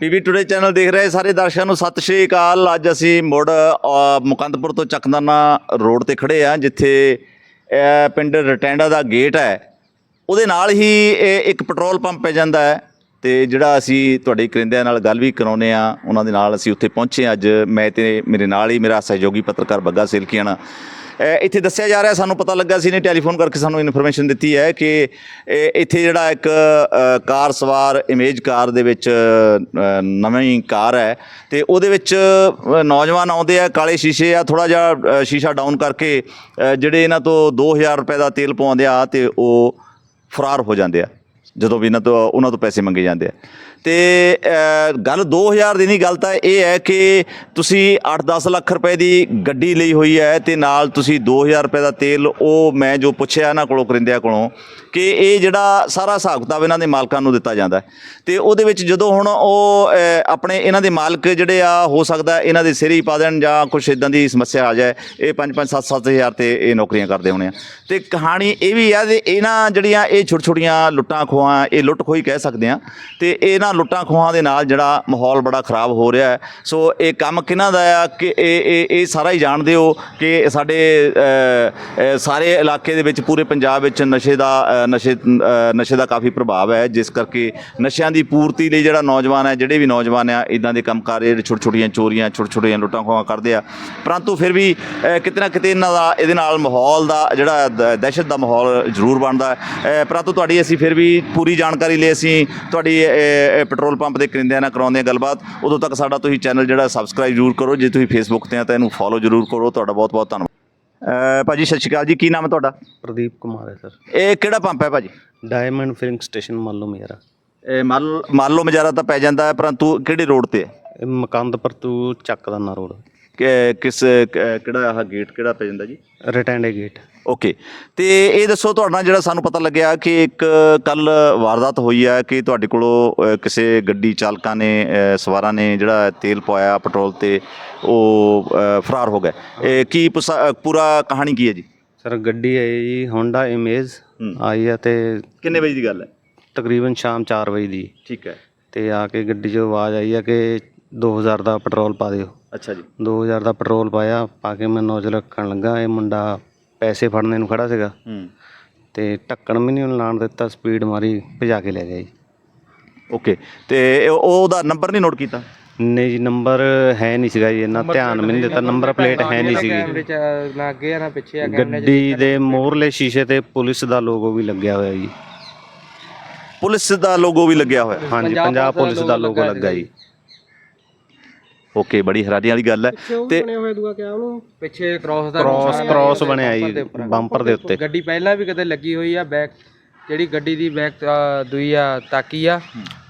PV today channel ਦੇਖ ਰਹੇ ਸਾਰੇ ਦਰਸ਼ਕਾਂ ਨੂੰ ਸਤਿ ਸ਼੍ਰੀ ਅਕਾਲ। ਅੱਜ ਅਸੀਂ ਮੁੜ ਮੁਕੰਦਪੁਰ ਤੋਂ ਚੱਕਦਾਨਾ ਰੋਡ ਤੇ ਖੜੇ ਆ ਜਿੱਥੇ ਪਿੰਡ ਰਟੈਂਡਾ ਦਾ ਗੇਟ ਹੈ। ਉਹਦੇ ਨਾਲ ਹੀ ਇਹ ਇੱਕ ਪੈਟਰੋਲ ਪੰਪ ਪੈ ਜਾਂਦਾ ਹੈ ਤੇ ਜਿਹੜਾ ਅਸੀਂ ਤੁਹਾਡੇ ਕਰਿੰਦਿਆਂ ਨਾਲ ਗੱਲ ਵੀ ਕਰਾਉਨੇ ਆ ਉਹਨਾਂ ਦੇ ਨਾਲ ਅਸੀਂ ਉੱਥੇ ਪਹੁੰਚੇ ਹਾਂ। ਅੱਜ ਮੈਂ ਤੇ ਮੇਰੇ ਨਾਲ ਹੀ ਮੇਰਾ ਸਹਿਯੋਗੀ ਪੱਤਰਕਾਰ ਬੱਗਾ ਸਿਲਕੀਆਣਾ ਅ, ਇੱਥੇ ਦੱਸਿਆ ਜਾ ਰਿਹਾ, ਸਾਨੂੰ ਪਤਾ ਲੱਗਾ ਸੀ ਨੇ ਟੈਲੀਫੋਨ ਕਰਕੇ ਸਾਨੂੰ ਇਨਫੋਰਮੇਸ਼ਨ ਦਿੱਤੀ ਹੈ ਕਿ ਇੱਥੇ ਜਿਹੜਾ ਇੱਕ ਕਾਰ ਸਵਾਰ ਇਮੇਜ ਕਾਰ ਦੇ ਵਿੱਚ ਨਵੀਂ ਕਾਰ ਹੈ ਤੇ ਉਹਦੇ ਵਿੱਚ ਨੌਜਵਾਨ ਆਉਂਦੇ ਆ, ਕਾਲੇ ਸ਼ੀਸ਼ੇ ਆ ਥੋੜਾ ਜਿਹਾ ਸ਼ੀਸ਼ਾ ਡਾਊਨ ਕਰਕੇ ਜਿਹੜੇ ਇਹਨਾਂ ਤੋਂ 2000 ਰੁਪਏ ਦਾ ਤੇਲ ਪਵਾਉਂਦੇ ਆ ਤੇ ਉਹ ਫਰਾਰ ਹੋ ਜਾਂਦੇ ਆ। ਜਦੋਂ ਵੀ ਇਹਨਾਂ ਤੋਂ, ਉਹਨਾਂ ਤੋਂ ਪੈਸੇ ਮੰਗੇ ਜਾਂਦੇ ਆ। ਤੇ ਗੱਲ 2000 ਦੀ ਨਹੀਂ, ਗੱਲ ਤਾਂ ਇਹ ਹੈ ਕਿ ਤੁਸੀਂ 8-10 ਲੱਖ ਰੁਪਏ ਦੀ ਗੱਡੀ ਲਈ ਹੋਈ ਹੈ ਤੇ ਨਾਲ ਤੁਸੀਂ 2000 ਰੁਪਏ ਦਾ ਤੇਲ, ਉਹ ਮੈਂ ਜੋ ਪੁੱਛਿਆ ਇਹਨਾਂ ਕੋਲੋਂ, ਕਰਿੰਦਿਆਂ ਕੋਲੋਂ, ਕਿ ਇਹ ਜਿਹੜਾ ਸਾਰਾ ਹਿਸਾਬ ਕਿਤਾਬ ਇਹਨਾਂ ਦੇ ਮਾਲਕਾਂ ਨੂੰ ਦਿੱਤਾ ਜਾਂਦਾ ਹੈ। ਤੇ ਉਹਦੇ ਵਿੱਚ ਜਦੋਂ ਹੁਣ ਉਹ ਆਪਣੇ ਇਹਨਾਂ ਦੇ ਮਾਲਕ ਜਿਹੜੇ ਆ, ਹੋ ਸਕਦਾ ਇਹਨਾਂ ਦੇ ਸਿਰ ਹੀ ਪਾ ਦੇਣ ਜਾਂ ਕੁਝ ਇਦਾਂ ਦੀ ਸਮੱਸਿਆ ਆ ਜਾਏ, ਇਹ 5-5 7-7 ਹਜ਼ਾਰ ਤੇ ਇਹ ਨੌਕਰੀਆਂ ਕਰਦੇ ਹੋਣੇ ਆ। ਤੇ ਕਹਾਣੀ ਇਹ ਵੀ ਆ ਤੇ ਇਹਨਾਂ ਜਿਹੜੀਆਂ ਇਹ ਛੋਟ ਛੋਟੀਆਂ ਲੁੱਟਾਂ ਖੋਹਾਂ, ਇਹ ਲੁੱਟ ਖੋਹੀ ਕਹਿ ਸਕਦੇ ਆ ਤੇ ਇਹਨਾਂ ਲੁੱਟਾਂ ਖੋਹਾਂ ਦੇ ਨਾਲ ਜਿਹੜਾ ਮਾਹੌਲ ਬੜਾ ਖਰਾਬ ਹੋ ਰਿਹਾ ਹੈ। ਸੋ ਇਹ ਕੰਮ ਕਿਹਨਾਂ ਦਾ ਆ? ਕਿ ਇਹ ਇਹ ਇਹ ਸਾਰਾ ਹੀ ਜਾਣਦੇ ਹੋ ਕਿ ਸਾਡੇ ਸਾਰੇ ਇਲਾਕੇ ਦੇ ਵਿੱਚ, ਪੂਰੇ ਪੰਜਾਬ ਵਿੱਚ ਨਸ਼ੇ ਦਾ ਨਸ਼ੇ ਨਸ਼ੇ ਦਾ ਕਾਫੀ ਪ੍ਰਭਾਵ ਹੈ। ਜਿਸ ਕਰਕੇ ਨਸ਼ਿਆਂ ਦੀ ਪੂਰਤੀ ਲਈ ਜਿਹੜਾ ਨੌਜਵਾਨ ਹੈ, ਜਿਹੜੇ ਵੀ ਨੌਜਵਾਨ ਆ, ਇਦਾਂ ਦੇ ਕੰਮਕਾਰ ਜਿਹੜੇ ਛੋਟ ਛੋਟੀਆਂ ਚੋਰੀਆਂ ਛੋਟ ਛੋਟੀਆਂ ਲੁੱਟਾਂ ਖੋਹਾਂ ਕਰਦੇ ਆ। ਪਰੰਤੂ ਫਿਰ ਵੀ ਕਿਤੇ ਨਾ ਕਿਤੇ ਇਹਨਾਂ ਦਾ, ਇਹਦੇ ਨਾਲ ਮਾਹੌਲ ਦਾ ਜਿਹੜਾ ਦ- ਦਹਿਸ਼ਤ ਦਾ ਮਾਹੌਲ ਜ਼ਰੂਰ ਬਣਦਾ ਹੈ। ਪਰੰਤੂ ਤੁਹਾਡੀ ਅਸੀਂ ਫਿਰ ਵੀ ਪੂਰੀ ਜਾਣਕਾਰੀ ਲਈ ਅਸੀਂ ਤੁਹਾਡੀ ਪੈਟਰੋਲ ਪੰਪ ਦੇ ਕਰਿੰਦਿਆਂ ਨਾਲ ਕਰਾਉਂਦੇ ਹਾਂ ਗੱਲਬਾਤ। ਉਦੋਂ ਤੱਕ ਸਾਡਾ ਤੁਸੀਂ ਚੈਨਲ ਜਿਹੜਾ ਸਬਸਕ੍ਰਾਈਬ ਜ਼ਰੂਰ ਕਰੋ। ਜੇ ਤੁਸੀਂ ਫੇਸਬੁੱਕ ਤੇ ਆ ਤਾਂ ਇਹਨੂੰ ਫੋਲੋ ਜ਼ਰੂਰ ਕਰੋ। ਤੁਹਾਡਾ ਬਹੁਤ ਬਹੁਤ ਧੰਨਵਾਦ। ਭਾਜੀ ਸਤਿ ਸ਼੍ਰੀ ਅਕਾਲ ਜੀ। ਕੀ ਨਾਮ ਹੈ ਤੁਹਾਡਾ? ਪ੍ਰਦੀਪ ਕੁਮਾਰ ਹੈ ਸਰ। ਇਹ ਕਿਹੜਾ ਪੰਪ ਹੈ ਭਾਜੀ? ਡਾਇਮੰਡ ਫਿਲਿੰਗ ਸਟੇਸ਼ਨ ਮੰਨ ਲਓ ਮੇਰਾ ਇਹ ਮੰਨ ਲਓ ਮਜਾਰਾ ਤਾਂ ਪੈ ਜਾਂਦਾ ਹੈ ਪਰੰਤੂ ਕਿਹੜੇ ਰੋਡ ਤੇ ਹੈ? ਇਹ ਮਕੰਦਪੁਰ ਤੋਂ ਚੱਕਦਾਨਾ ਰੋਡ। ਕਿਸ ਕਿਹੜਾ ਆਹ ਗੇਟ ਕਿਹੜਾ ਪੈ ਜਾਂਦਾ ਜੀ? ਰਿਟੈਂਡੇ ਗੇਟ ਓਕੇ ਤੇ ਇਹ ਦੱਸੋ ਤੁਹਾਡਾ ਜਿਹੜਾ ਸਾਨੂੰ ਪਤਾ ਲੱਗਿਆ ਕਿ ਇੱਕ ਕੱਲ ਵਾਰਦਾਤ ਹੋਈ ਹੈ ਕਿ ਤੁਹਾਡੇ ਕੋਲੋਂ ਅ, ਕਿਸੇ ਗੱਡੀ ਚਾਲਕਾਂ ਨੇ ਅ, ਸਵਾਰਾਂ ਨੇ ਜਿਹੜਾ ਤੇਲ ਪਵਾਇਆ ਪੈਟਰੋਲ ਤੇ ਉਹ ਅ, ਫਰਾਰ ਹੋ ਗਏ। ਇਹ ਕੀ ਪੁਸਾ- ਅ, ਪੂਰਾ ਕਹਾਣੀ ਕੀ ਹੈ ਜੀ? ਸਰ ਗੱਡੀ ਹੈ ਜੀ ਹੋਂਡਾ ਇਮੇਜ ਹੂੰ। ਆਈ ਹੈ ਤੇ ਕਿੰਨੇ ਵਜੇ ਦੀ ਗੱਲ ਹੈ? ਤਕਰੀਬਨ ਸ਼ਾਮ 4 ਵਜੇ ਦੀ। ਠੀਕ ਹੈ। ਤੇ ਆ ਕੇ ਗੱਡੀ 'ਚੋਂ ਆਵਾਜ਼ ਆਈ ਹੈ ਕਿ 2000 ਦਾ ਪੈਟਰੋਲ ਪਾ ਦਿਓ। ਅੱਛਾ ਜੀ। 2000 ਦਾ ਪੈਟਰੋਲ ਪਾਇਆ ਪਾ ਕੇ ਮੈਂ ਨੋਜ਼ਲ ਰੱਖਣ ਲੱਗਾ। ਇਹ ਮੁੰਡਾ ਪੈਸੇ ਫੜਨੇ ਨੂੰ ਖੜਾ ਸੀਗਾ। ਹੂੰ। ਤੇ ਢੱਕਣ ਵੀ ਨਹੀਂ ਉਹਨੇ ਲਾਣ ਦਿੱਤਾ ਸਪੀਡ ਮਾਰੀ ਭਜਾ ਕੇ ਲੈ ਗਿਆ ਜੀ। ਓਕੇ ਤੇ ਉਹ- ਉਹਦਾ ਨੰਬਰ ਨਹੀਂ ਨੋਟ ਕੀਤਾ? ਨਹੀਂ ਜੀ ਨੰਬਰ ਹੈ ਨਹੀਂ ਸੀਗਾ ਜੀ ਇੰਨਾ ਧਿਆਨ ਵੀ ਨਹੀਂ ਦਿੱਤਾ ਨੰਬਰ ਪਲੇਟ ਹੈ ਨਹੀਂ ਸੀਗੀ। ਨਾ ਅੱਗੇ ਆ ਨਾ ਪਿੱਛੇ ਆ ਗੱਡੀ ਦੇ ਮੋਹਰਲੇ ਸ਼ੀਸ਼ੇ ਤੇ ਪੁਲਿਸ ਦਾ ਲੋਗੋ ਵੀ ਲੱਗਿਆ ਹੋਇਆ ਜੀ। ਪੁਲਿਸ ਦਾ ਲੋਗੋ ਵੀ ਲੱਗਿਆ ਹੋਇਆ। ਹਾਂਜੀ ਪੰਜਾਬ ਪੁਲਿਸ ਦਾ ਲੋਗੋ ਲੱਗਾ ਜੀ। ਓਕੇ ਬੜੀ ਹੈਰਾਨੀ ਵਾਲੀ ਗੱਲ ਹੈ। ਤੇ ਪਿੱਛੇ ਕ੍ਰਾਸ ਦਾ ਕ੍ਰਾਸ ਕ੍ਰਾਸ ਬਣਿਆ ਜੀ ਬੰਪਰ ਦੇ ਉੱਤੇ। ਗੱਡੀ ਪਹਿਲਾਂ ਵੀ ਕਦੇ ਲੱਗੀ ਹੋਈ ਆ ਬੈਕ ਜਿਹੜੀ ਗੱਡੀ ਦੀ ਬੈਕ ਦੂਈ ਆ ਤਾਕੀ ਆ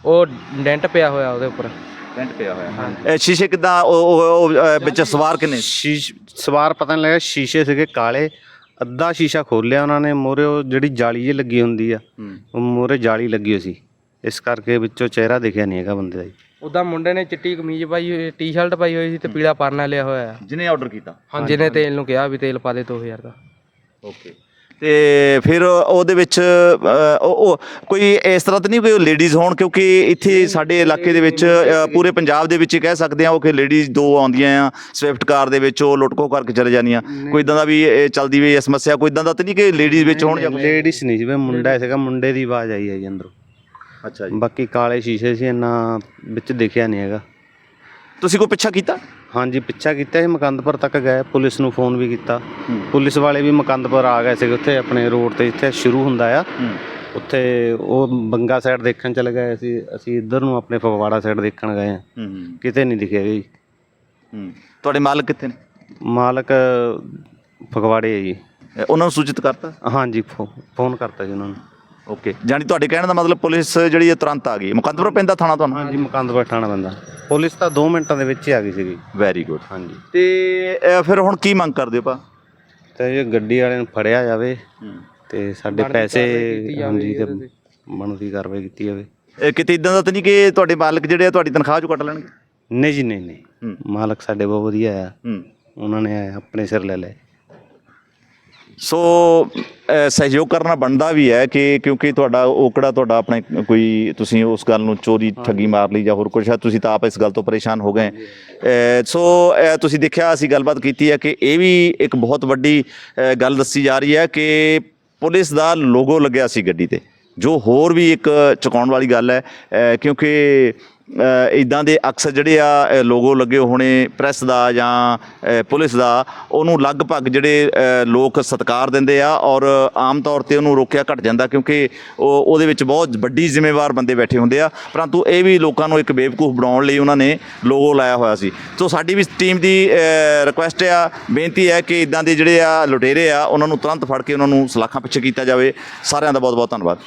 ਉਹ ਡੈਂਟ ਪਿਆ ਹੋਇਆ ਉਹਦੇ ਉੱਪਰ। ਟੈਂਟ ਪਿਆ ਹੋਇਆ ਇਹ ਸ਼ੀਸ਼ੇ ਕਿਦਾਂ ਉਹ ਵਿੱਚ ਸਵਾਰ ਕਿੰਨੇ? ਸ਼ੀਸ਼ ਸਵਾਰ ਪਤਾ ਨਹੀਂ ਲੱਗਾ ਸ਼ੀਸ਼ੇ ਸੀਗੇ ਕਾਲੇ ਅੱਧਾ ਸ਼ੀਸ਼ਾ ਖੋਲਿਆ ਉਹਨਾਂ ਨੇ ਮੋਰੇ ਉਹ ਜਿਹੜੀ ਜਾਲੀ ਜਿਹੀ ਲੱਗੀ ਹੁੰਦੀ ਆ ਉਹ ਮੋਰੇ ਜਾਲੀ ਲੱਗੀ ਹੋਈ ਸੀ। ਇਸ ਕਰਕੇ ਵਿੱਚੋਂ ਚਿਹਰਾ ਦਿਖਿਆ ਨਹੀਂ ਹੈਗਾ ਬੰਦੇ ਦਾ ਜੀ। ਉਹਦਾ ਮੁੰਡੇ ਨੇ ਚਿੱਟੀ ਕਮੀਜ਼ ਪਾਈ ਹੋਈ ਟੀ-ਸ਼ਰਟ ਪਾਈ ਹੋਈ ਸੀ ਤੇ ਪੀਲਾ ਪਰਨਾ ਲਿਆ ਹੋਇਆ। ਆ ਜਿਹਨੇ ਆਰਡਰ ਕੀਤਾ? ਹਾਂ ਜਿਹਨੇ ਤੇਲ ਨੂੰ ਕਿਹਾ ਵੀ ਤੇਲ ਪਾ ਦੇ 2000 ਦਾ। ਓਕੇ ਤੇ ਫਿਰ ਉਹਦੇ ਵਿੱਚ ਅ, ਉਹ ਉਹ ਕੋਈ ਇਸ ਤਰ੍ਹਾਂ ਤਾਂ ਨਹੀਂ ਕੋਈ ਲੇਡੀਜ਼ ਹੋਣ ਕਿਉਂਕਿ ਇੱਥੇ ਸਾਡੇ ਇਲਾਕੇ ਦੇ ਵਿੱਚ ਅ, ਪੂਰੇ ਪੰਜਾਬ ਦੇ ਵਿੱਚ ਹੀ ਕਹਿ ਸਕਦੇ ਆ ਉਹ ਕਿ ਲੇਡੀਜ਼ ਦੋ ਆਉਂਦੀਆਂ ਆ ਸਵਿਫਟ ਕਾਰ ਦੇ ਵਿੱਚ ਉਹ ਲੁੱਟਕੋ ਕਰਕੇ ਚਲੇ ਜਾਂਦੀਆਂ। ਕੋਈ ਇਦਾਂ ਦਾ ਵੀ ਇਹ ਚੱਲਦੀ ਵੀ ਇਹ ਸਮੱਸਿਆ ਕੋਈ ਇਦਾਂ ਦਾ ਤਾਂ ਨਹੀਂ ਕਿ ਲੇਡੀਜ਼ ਵਿੱਚ ਹੋਣ ਜਾਂ ਲੇਡੀਜ਼ ਨਹੀਂ ਸੀ ਵੀ ਮੁੰਡਾ ਸੀਗਾ ਮੁੰਡੇ ਦੀ ਆਵਾਜ਼ ਆਈ ਹੈ ਜੀ ਅੰਦਰੋਂ। ਅੱਛਾ ਬਾਕੀ ਕਾਲੇ ਸ਼ੀਸ਼ੇ ਸੀ ਇੰਨਾ ਵਿੱਚ ਦਿਖਿਆ ਨਹੀਂ ਹੈਗਾ। ਤੁਸੀਂ ਕੋਈ ਪਿੱਛਾ ਕੀਤਾ? ਹਾਂਜੀ ਪਿੱਛਾ ਕੀਤਾ ਸੀ ਮਕੰਦਪੁਰ ਤੱਕ ਗਏ ਪੁਲਿਸ ਨੂੰ ਫੋਨ ਵੀ ਕੀਤਾ। ਪੁਲਿਸ ਵਾਲੇ ਵੀ ਮਕੰਦਪੁਰ ਆ ਗਏ ਸੀਗੇ ਉੱਥੇ ਆਪਣੇ ਰੋਡ ਤੇ ਜਿੱਥੇ ਸ਼ੁਰੂ ਹੁੰਦਾ ਆ। ਉੱਥੇ ਉਹ ਬੰਗਾ ਸਾਈਡ ਦੇਖਣ ਚਲੇ ਗਏ ਸੀ ਅਸੀਂ ਇੱਧਰ ਨੂੰ ਆਪਣੇ ਫਗਵਾੜਾ ਸਾਈਡ ਦੇਖਣ ਗਏ ਆ। ਹੂੰ ਕਿਤੇ ਨਹੀਂ ਦਿਖਿਆ ਜੀ। ਤੁਹਾਡੇ ਮਾਲਕ ਕਿੱਥੇ ਨੇ? ਮਾਲਕ ਫਗਵਾੜੇ ਹੈ ਜੀ। ਉਹਨਾਂ ਨੂੰ ਸੂਚਿਤ ਕਰਤਾ? ਹਾਂਜੀ ਫੋਨ ਕਰਤਾ ਜੀ ਉਹਨਾਂ ਨੂੰ। ਓਕੇ ਜਾਨੀ ਤੁਹਾਡੇ ਕਹਿਣ ਦਾ ਮਤਲਬ ਪੁਲਿਸ ਜਿਹੜੀ ਹੈ ਤੁਰੰਤ ਆ ਗਈ। ਮੁਕੰਦਪੁਰ ਪੈਂਦਾ ਥਾਣਾ ਤੁਹਾਨੂੰ? ਹਾਂਜੀ ਮਕੰਦਪੁਰ ਠਾਣਾ ਬੰਦਾ ਪੁਲਿਸ ਤਾਂ 2 ਮਿੰਟਾਂ ਦੇ ਵਿੱਚ ਹੀ ਆ ਗਈ ਸੀਗੀ। ਵੈਰੀ ਗੁੱਡ ਹਾਂਜੀ। ਤੇ ਫਿਰ ਹੁਣ ਕੀ ਮੰਗ ਕਰਦੇ ਹੋ ਪਾ ਤੇ ਇਹ ਗੱਡੀ ਵਾਲੇ ਨੂੰ ਫੜਿਆ ਜਾਵੇ ਤੇ ਸਾਡੇ ਪੈਸੇ ਹਾਂਜੀ ਤੇ ਬਣਦੀ ਕਾਰਵਾਈ ਕੀਤੀ ਜਾਵੇ। ਇਹ ਕਿਤੇ ਇਦਾਂ ਦਾ ਤਾਂ ਨਹੀਂ ਕਿ ਤੁਹਾਡੇ ਮਾਲਕ ਜਿਹੜੇ ਆ ਤੁਹਾਡੀ ਤਨਖਾਹ ਚੋਂ ਕੱਟ ਲੈਣਗੇ? ਨਹੀਂ ਜੀ ਨਹੀਂ ਨਹੀਂ। ਮਾਲਕ ਸਾਡੇ ਬਹੁਤ ਵਧੀਆ ਆ। ਹੂੰ। ਉਹਨਾਂ ਨੇ ਆਪਣੇ ਸਿਰ ਲੈ ਲਏ। ਸੋ ਸਹਿਯੋਗ ਕਰਨਾ ਬਣਦਾ ਵੀ ਹੈ ਕਿ ਕਿਉਂਕਿ ਤੁਹਾਡਾ ਉਹ ਕਿਹੜਾ ਤੁਹਾਡਾ ਆਪਣੇ ਕੋਈ ਤੁਸੀਂ ਉਸ ਗੱਲ ਨੂੰ ਚੋਰੀ ਠੱਗੀ ਮਾਰ ਲਈ ਜਾਂ ਹੋਰ ਕੁਝ ਹੈ ਤੁਸੀਂ ਤਾਂ ਆਪ ਇਸ ਗੱਲ ਤੋਂ ਪਰੇਸ਼ਾਨ ਹੋ ਗਏ। ਸੋ ਤੁਸੀਂ ਦੇਖਿਆ ਅਸੀਂ ਗੱਲਬਾਤ ਕੀਤੀ ਹੈ ਕਿ ਇਹ ਵੀ ਇੱਕ ਬਹੁਤ ਵੱਡੀ ਗੱਲ ਦੱਸੀ ਜਾ ਰਹੀ ਹੈ ਕਿ ਪੁਲਿਸ ਦਾ ਲੋਗੋ ਲੱਗਿਆ ਸੀ ਗੱਡੀ ਤੇ। ਜੋ ਹੋਰ ਵੀ ਇੱਕ ਚੁਕਾਉਣ ਵਾਲੀ ਗੱਲ ਹੈ ਕਿਉਂਕਿ ਇਦਾਂ ਦੇ ਅਕਸਰ ਜਿਹੜੇ ਆ ਲੋਗੋ ਲੱਗੇ ਹੋਣੇ ਪ੍ਰੈਸ ਦਾ ਜਾਂ ਪੁਲਿਸ ਦਾ, ਉਹਨੂੰ ਲਗਭਗ ਜਿਹੜੇ ਲੋਕ ਸਤਿਕਾਰ ਦਿੰਦੇ ਆ ਔਰ ਆਮ ਤੌਰ ਤੇ ਉਹਨੂੰ ਰੋਕਿਆ ਘਟ ਜਾਂਦਾ ਕਿਉਂਕਿ ਉਹ, ਉਹਦੇ ਵਿੱਚ ਬਹੁਤ ਵੱਡੀ ਜ਼ਿੰਮੇਵਾਰ ਬੰਦੇ ਬੈਠੇ ਹੁੰਦੇ ਆ। ਪਰੰਤੂ ਇਹ ਵੀ ਲੋਕਾਂ ਨੂੰ ਇੱਕ ਬੇਵਕੂਫ ਬਣਾਉਣ ਲਈ ਉਹਨਾਂ ਨੇ ਲੋਗੋ ਲਾਇਆ ਹੋਇਆ ਸੀ। ਸੋ ਸਾਡੀ ਵੀ ਟੀਮ ਦੀ ਰਿਕੁਐਸਟ ਆ, ਬੇਨਤੀ ਹੈ ਕਿ ਇਦਾਂ ਦੇ ਜਿਹੜੇ ਆ ਲੁਟੇਰੇ ਆ, ਉਹਨਾਂ ਨੂੰ ਤੁਰੰਤ ਫੜ ਕੇ ਉਹਨਾਂ ਨੂੰ ਸਲਾਖਾਂ ਪਿੱਛੇ ਕੀਤਾ ਜਾਵੇ। ਸਾਰਿਆਂ ਦਾ ਬਹੁਤ ਬਹੁਤ ਧੰਨਵਾਦ।